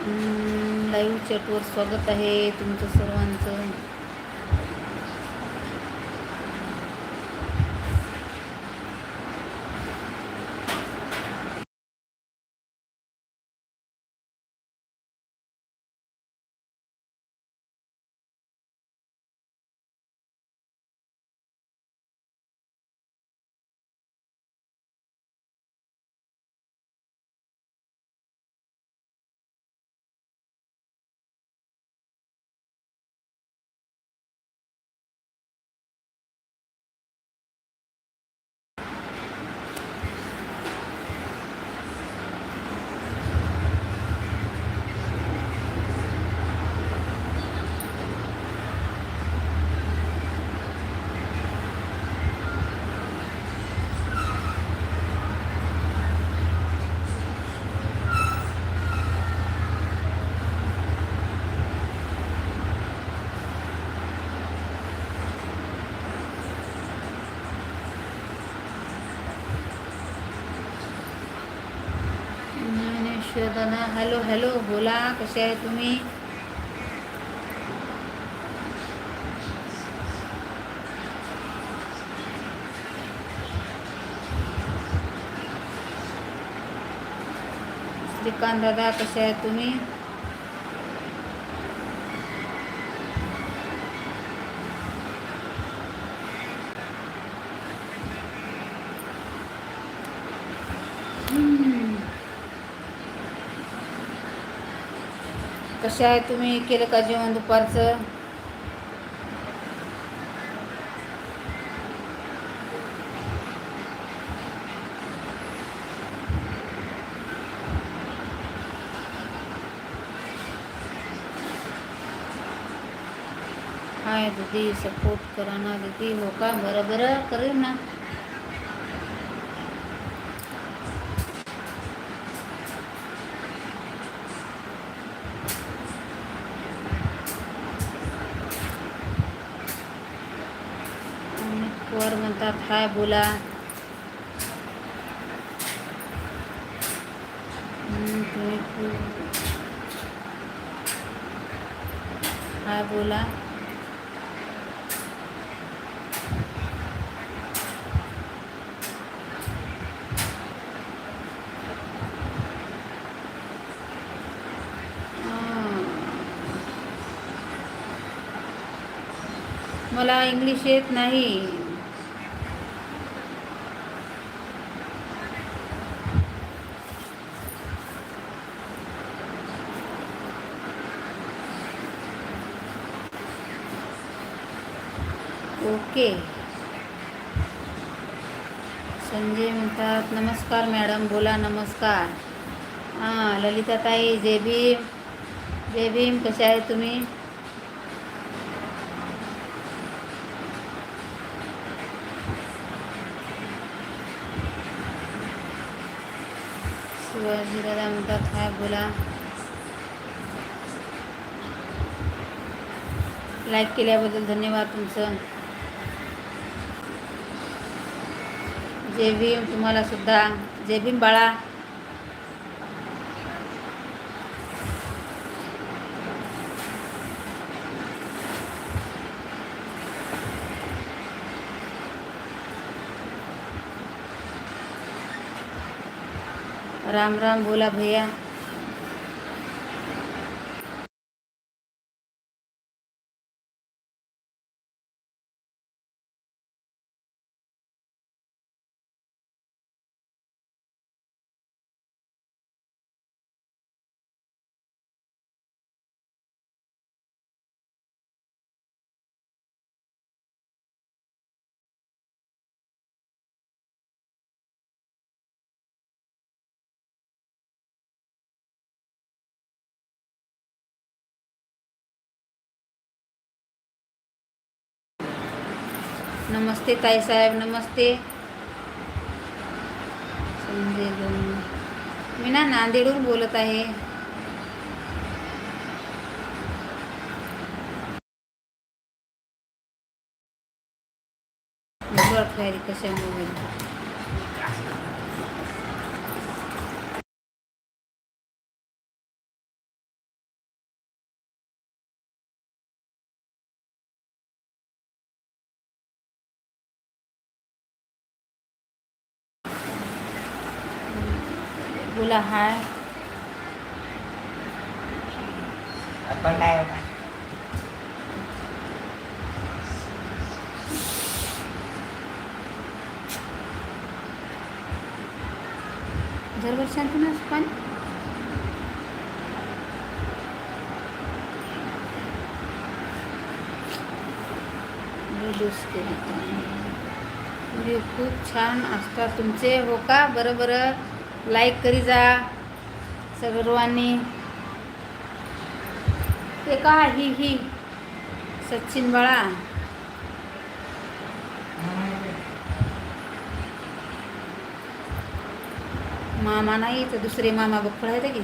Live चॅटवर स्वागत आहे तुमचं सर्वांचं. ज्ञानेश्वर हॅलो हॅलो बोला कसे आहे तुम्ही? श्रीकांत दादा कसे आहे तुम्ही? कसे आहे तुम्ही केलं का जेवण दुपारचं? हाय दीदी सपोर्ट करा ना दीदी. हो का? बरं बरं. करेल ना? काय बोला? काय बोला? मला इंग्लिश येत नाही. ओके. संजय म्हणतात नमस्कार मॅडम बोला नमस्कार. हां ललिताताई जय भीम. जय भीम कसे आहे तुम्ही? शिवाजी दादा म्हणतात हाय बोला. लाईक केल्याबद्दल धन्यवाद तुमचं. जय भीम तुम्हाला सुद्धा. जय भीम बाळा. राम राम बोला भैया. नमस्ते ताईसाहेब नमस्ते. संजय मी ना नांदेडहून बोलत आहे. कशामुळे बोला हाय आपण काय ना पण केले व्हिडिओ खूप छान असतात तुमचे हो का बरं बरं लाईक करी जा सर्वांनी. ते का ही ही सचिन बाळा? मामा नाही तर दुसरे मामा बघ आहेत की?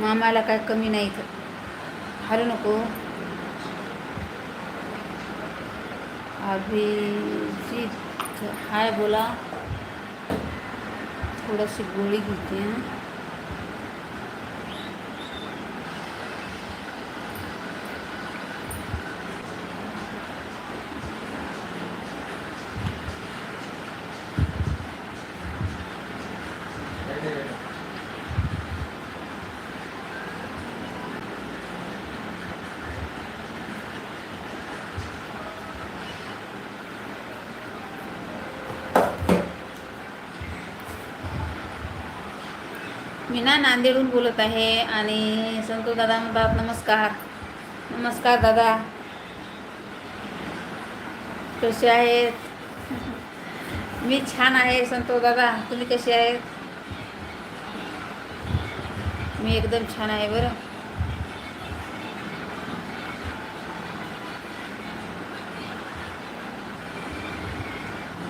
मामाला काय कमी नाही तर. हलू नको. अभिजित हाय बोला. थोडीशी गोळी घेते. मी ना नांदेडहून बोलत आहे आणि संतोष दादा म्हणतात नमस्कार. नमस्कार दादा. कसे आहेत? मी छान आहे संतोष दादा. तुम्ही कसे आहेत? मी एकदम छान आहे बरं.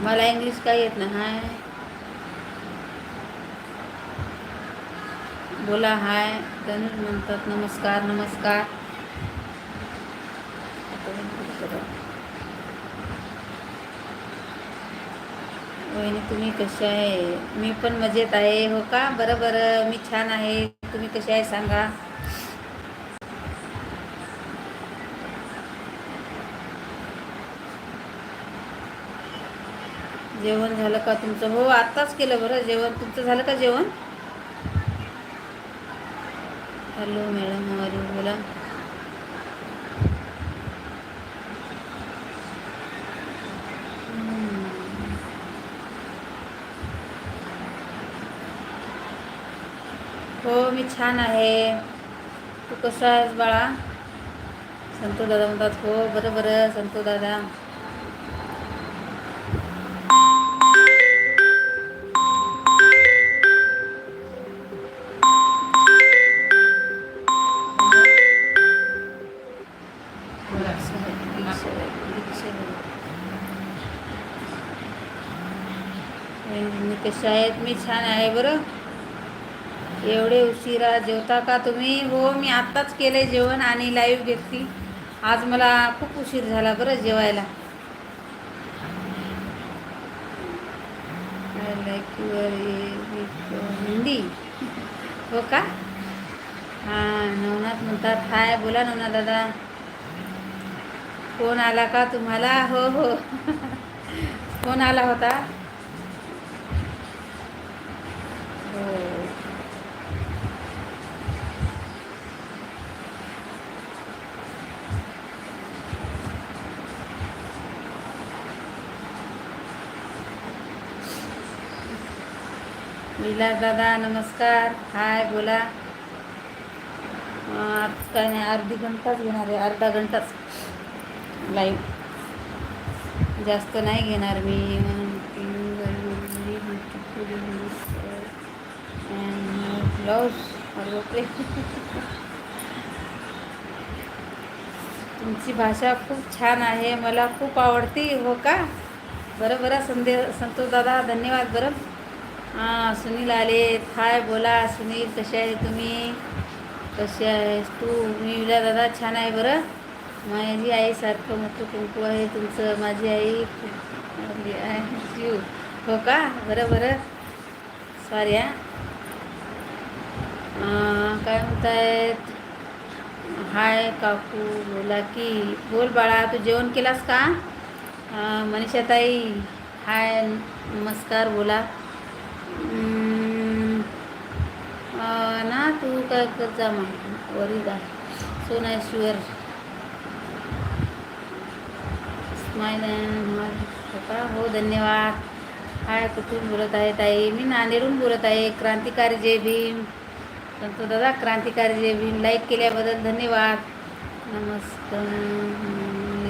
मला इंग्लिश काय येत नाही. बोला हाय. धनुष म्हणतात नमस्कार नमस्कार. वहिनी तुम्ही कसे आहे? मी पण मजेत आहे हो का? बरं बरं मी छान आहे. तुम्ही कसे आहे सांगा. जेवण झालं का तुमचं? हो आत्ताच केलं बरं. जेवण तुमचं झालं का जेवण? हॅलो मॅडम हमारी बोला. हो मी छान आहे. तू कसा आहेस बाळा? संतो दादा म्हणतात हो बरं बरं संतो दादा. मी कसे आहेत मी छान आहे बरं. एवढे उशिरा जेवता का तुम्ही? हो मी आत्ताच केलं जेवण आणि लाईव्ह घेतली. आज मला खूप उशीर झाला बरं जेवायला. आय लाईक युअर हिंदी हो का? हां नवनाथ म्हणतात हाय बोला नवनाथ दादा. फोन आला का तुम्हाला? हो हो. फोन आला होता. हो. विलास दादा नमस्कार. हाय बोला. आज काय नाही अर्धी घंटाच घेणार आहे अर्धा घंटाच. लाईव्ह जास्त नाही घेणार मी. ब्लाऊज अरे तुमची भाषा खूप छान आहे मला खूप आवडती हो का? बरं बरं संदे संतोष दादा धन्यवाद बरं. हां सुनील आले. हाय बोला सुनील कसे आहे तुम्ही? कसे आहेस तू? मी विला दादा छान आहे बरं. माझी आई सारखं मोठं कुंकू आहे तुमचं माझी आई खूप आहे. जीव हो का? बरं बरं. सॉरी हां. काय काय म्हणतायत? हाय काकू बोला की. बोल बाळा तू जेवण केलास का? मनीषाताई हाय नमस्कार बोला. ना तू काय कर जा मग? वरी जा. सोनाश्वर स्माईल हो का हो धन्यवाद. हाय कुठून बोलत आहे ताई? मी नांदेडहून बोलत आहे. क्रांतिकारी जय भीम. संतो दादा क्रांतिकारी जे भीम लाईक केल्याबद्दल धन्यवाद. नमस्कार.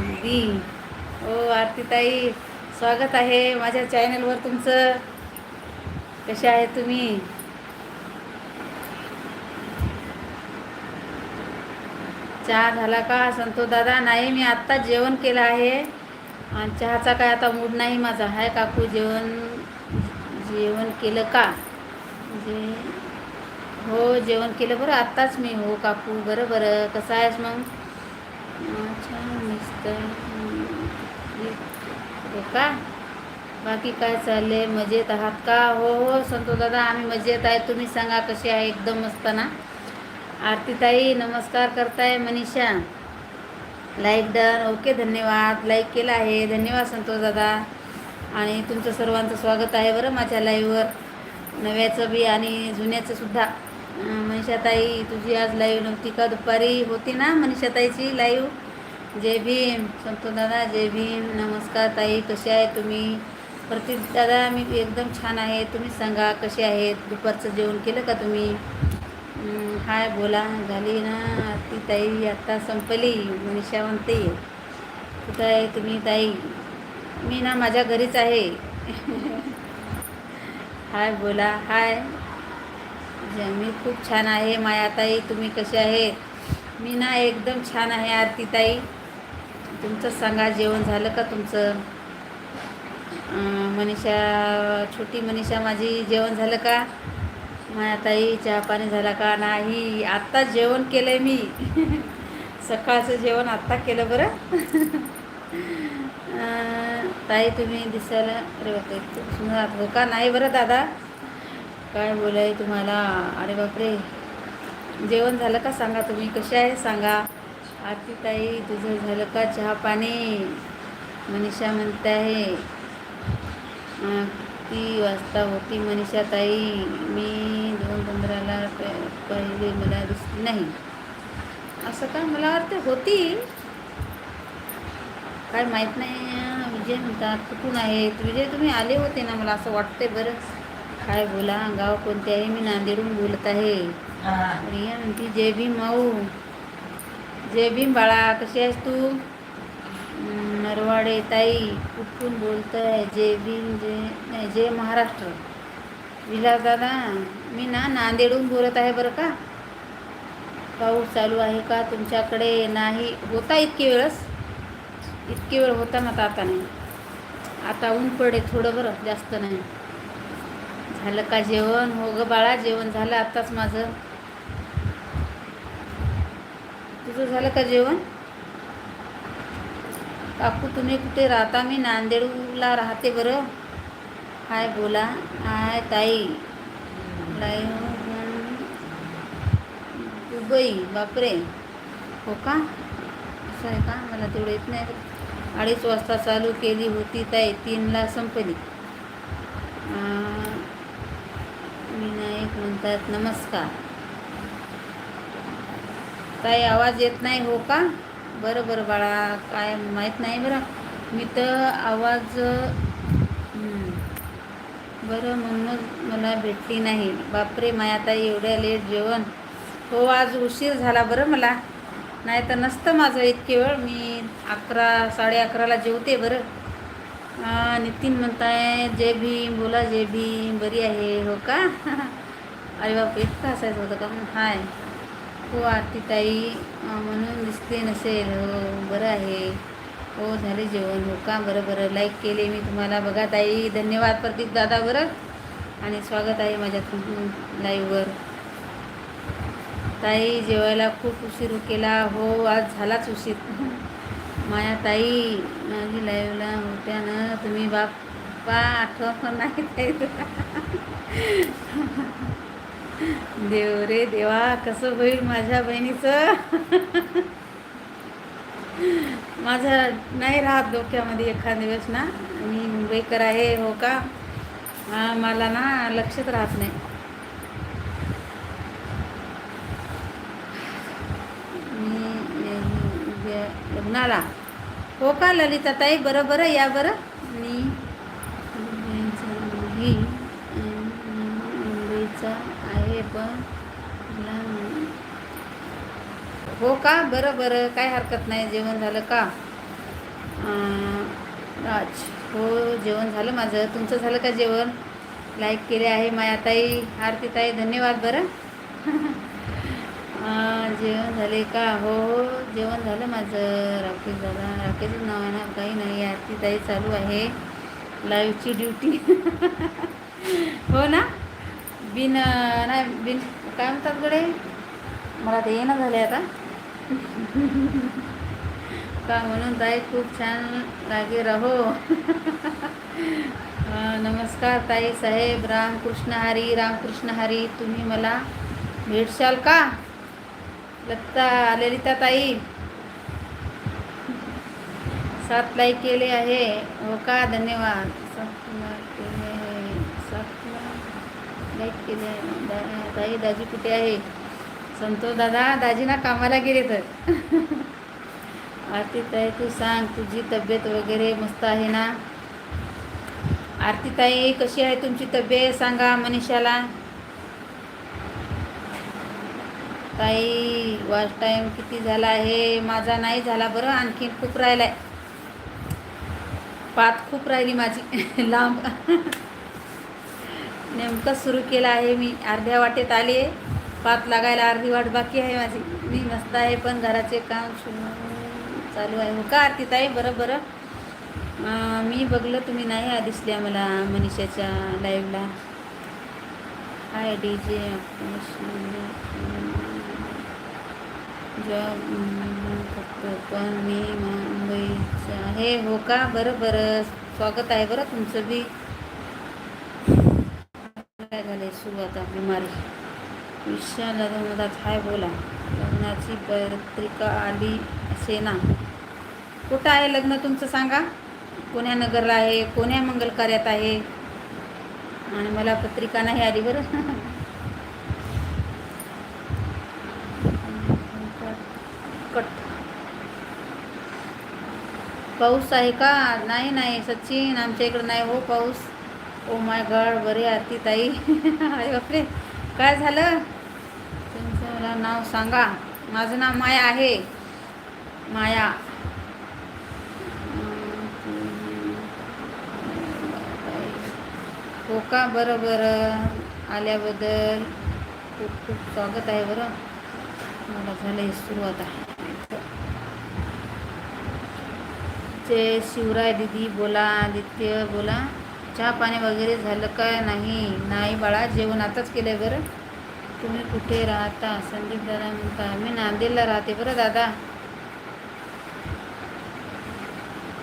निधी ओ आरतीताई स्वागत आहे माझ्या चॅनलवर तुमचं. कसे आहे तुम्ही? चहा झाला का? संतोष दादा नाही मी आत्ता जेवण केलं आहे. आणि चहाचा काय आता मूड नाही माझा. आहे काकू जेवण जेवण केलं का? जे हो जेवण केलं. बरं आत्ताच मी हो काकू. बरं बरं. कसं आहेस मग? अच्छा हो का? बाकी काय चालले मजेत आहात का? हो हो संतोष दादा आम्ही मजेत आहे. तुम्ही सांगा कसे आहे? एकदम मस्त ना? आरतीताई नमस्कार करताय मनीषा. लाईक डन ओके धन्यवाद. लाईक केला आहे. धन्यवाद संतोष दादा. आणि तुमचं सर्वांचं स्वागत आहे बरं माझ्या लाईव्हवर नव्याचं बी आणि जुन्याचं सुद्धा. मनीषाताई तुझी आज लाईव्ह नव्हती का? दुपारी होती ना मनीषाताईची लाईव्ह जय भीम संतो दादा जय भीम. नमस्कार ताई कसे आहे तुम्ही? प्रतीक दादा मी एकदम छान आहे. तुम्ही सांगा कसे आहेत? दुपारचं जेवण केलं का तुम्ही? हाय बोला. झाली ना ती ताई आत्ता संपली. मनीषा म्हणते कुठं आहे तुम्ही ताई? मी ना माझ्या घरीच आहे. हाय बोला. हाय. मी खूप छान आहे. मायाताई तुम्ही कसे आहेत? मी ना एकदम छान आहे आरती ताई तुमचं सांगा जेवण झालं का तुमचं? मनीषा छोटी मनीषा माझी जेवण झालं का? मायाताई चहा पाणी झाला का? नाही आत्ता जेवण केलं आहे मी. सकाळचं जेवण आत्ता केलं बरं. ताई तुम्ही दिसायला अरे बापरे सुंदर आहात. हो का? नाही बरं दादा? काय बोलाय तुम्हाला? अरे बापरे. जेवण झालं का सांगा तुम्ही? कसे आहे? सांगा. आरती ताई तुझं झालं का चहा पाणी? मनीषा म्हणते आहे ती किती वाजता होती मनीषा ताई. मी दोन पंधराला पहिले मला दिसली नाही. असं का? मला वाटते होती. काय माहीत नाही. विजय म्हणतात कुठून आहेत? विजय तुम्ही आले होते ना? मला असं वाटते बरं. काय बोला गाव कोणते आहे? मी नांदेडहून बोलत आहे. हा. रिया म्हणती जय भीम माऊ जय भीम बाळा कशी आहेस तू? नरवाडे ताई कुठून बोलत आहे जय भीम जय नाही जय महाराष्ट्र. विलास दादा मी ना नांदेडहून बोलत आहे बरं का? पाऊस चालू आहे का तुमच्याकडे? नाही होता इतके वेळच इतके वेळ होता ना आता आता नाही आता ऊन पडे थोडं बरं जास्त नाही. झालं का जेवण? हो ग बाळा जेवण झालं आत्ताच माझं. तुझं झालं का जेवण? काकू तुम्ही कुठे राहता? मी नांदेडला राहते बरं. हाय बोला. हाय ताई. हो, हो. दुबई बापरे. हो का? असं आहे का? मला तेवढं येत नाही. अडीच वाजता चालू केली होती ताई. तीनला संपली. विनायक म्हणतात नमस्कार. ताई आवाज येत नाही हो का? बरं बरं बाळा काय माहीत नाही बरं. मी तर आवाज बरं म्हणून मला भेटली नाही. बापरे मायाताई एवढ्या लेट जेवण. हो आज उशीर झाला बरं मला. नाही तर नसतं माझं इतके वेळ. मी अकरा साडे अकराला जेवते बरं. नितीन म्हणताय जय भीम बोला जय भीम बरी आहे हो का? अरे बाप इतकं असायचं होतं का? हाय. हो आरती ताई म्हणून दिसते नसेल. हो बरं आहे. हो झाले जेवण. हो का? बरं बरं. लाईक केले मी तुम्हाला. बघा ताई धन्यवाद प्रतीक दादा बरं. आणि स्वागत आहे माझ्या लाईव्हवर ताई जेवायला खूप उशीर केला. हो आज झालाच उशीर. माझ्या ताई माझी लाईव्हला होत्या ना तुम्ही बाप्पा आठवण नाही ताई. देव रे देवा कसं होईल माझ्या बहिणीचं? माझं नाही राहत डोक्यामध्ये एखाद दिवस ना. मी मुंबईकर आहे हो का? मला ना लक्षात राहत नाही मी ये- उद्या लग्नाला हो का ललिताताई बरं बरं या बरं. मी मुलगी मुंबईचा आहे पण हो का? बरं बरं. काय हरकत नाही. जेवण झालं का? राज. हो जेवण झालं माझं. तुमचं झालं का जेवण? लाईक केले आहे मायाताई आरतीताई. धन्यवाद बरं. जेवण झाले का? हो हो जेवण झालं माझं. राकेश दादा राकेशच नाव आहे ना काही नाही. आरतीताई चालू आहे. लाईव्हची ड्युटी. हो ना? बिन नाही बिन काय म्हणतात गडे मला ते येणं झाले आता. का म्हणून ताई खूप छान लागे राहो. नमस्कार ताई साहेब. रामकृष्ण हरी रामकृष्ण हरी. तुम्ही मला भेटशाल का? लत्ता ललिता ताई. सात लाईक केले आहे. हो का? धन्यवाद. सात लाईक केले आहे. सात लाईक केले आहे. दा- ताई दाजी कुठे आहे? संतोष दादा दाजीना कामाला गेले तर. आरती ताई तू सांग तुझी तब्येत वगैरे मस्त आहे ना? आरती ताई कशी आहे तुमची तब्येत? सांगा मनीषाला. ताई वॉच टाईम किती झाला आहे? माझा नाही झाला बरं आणखीन खूप राहिला आहे पात खूप राहिली माझी. लांब. नेमकं सुरू केलं आहे मी. अर्ध्या वाटेत आले पात लागायला अर्धी वाट बाकी आहे माझी. मी मस्त आहे पण घराचे काम सुरू चालू आहे. हो का आरती ताई बरं. बरं मी बघलं तुम्ही नाही आ दिसल्या मला मनीषाच्या लाईव्हला हाय डी जे जॉब पण मी मुंबईचं आहे. हो का? बरं बरं. स्वागत आहे बरं तुमचं बी. काय झालं आहे आता बिमारी विशाल लग्नात हाय बोला. लग्नाची पत्रिका आली असे ना. कुठं आहे लग्न तुमचं सांगा? कोण्या नगरला आहे कोण्या मंगल कार्यात आहे? आणि मला पत्रिका नाही आली बरं. पाऊस आहे का? नाही नाही सचिन आमच्या इकडं नाही हो पाऊस. ओ माय गड बरे आरती ताई. अरे बापरे. काय झालं? तुमचं मला नाव सांगा. माझं नाव माया आहे. माया. हो का? बरं बरं. आल्याबद्दल खूप खूप स्वागत आहे बरं. मला झालं हे सुरुवात आहे. जय शिवराय दिदी बोला आदित्य बोला. चहा पाणी वगैरे झालं का नाही? नाही बाळा जेवण आताच केलं बरं. तुम्ही कुठे राहता? संदीप दादा म्हणता मी नांदेडला राहते बरं दादा.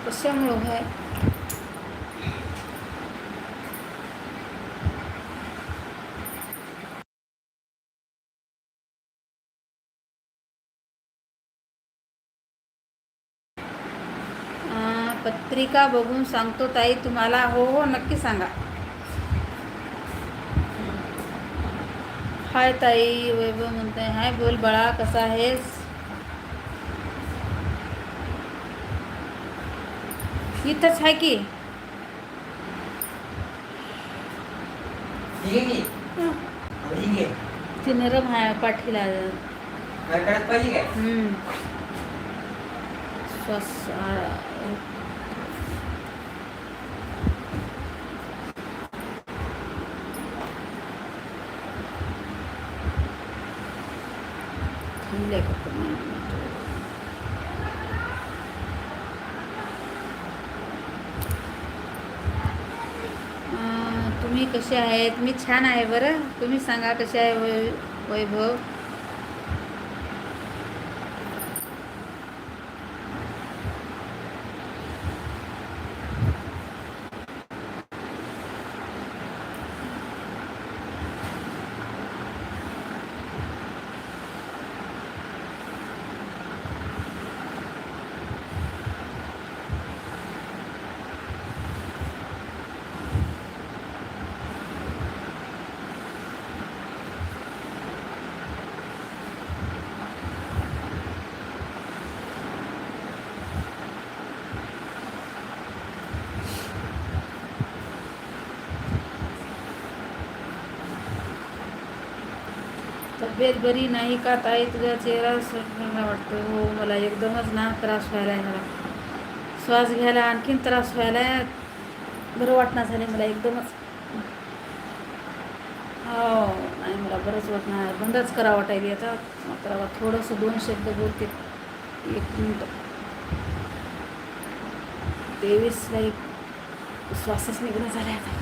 कशामुळं काय पत्रिका बघून सांगतो ताई तुम्हाला हो हो नक्की सांगा. हाय ताई वैभव म्हणताय हाय बोल बाळा कसा आहेस? इथंच आहे की? ती नरम आहे पाठीला. श्वास आ- तुम्ही कसे आहेत? मी छान आहे बरं. तुम्ही सांगा कसे आहे वै वैभव? तब्येत बरी नाही का ताई? तुझा चेहरा सुटला वाटतो. हो मला एकदमच ना त्रास व्हायला आहे मला. श्वास घ्यायला आणखीन त्रास व्हायला आहे. बरं वाटणार झाले मला एकदमच. हो नाही मला बरंच वाटणार. आहे बंदच करा वाटायली आता. मात्र थोडंसं दोन शब्द बोलते. एक मिनिट. तेवीस लाईक श्वासच निघणं झाले आता.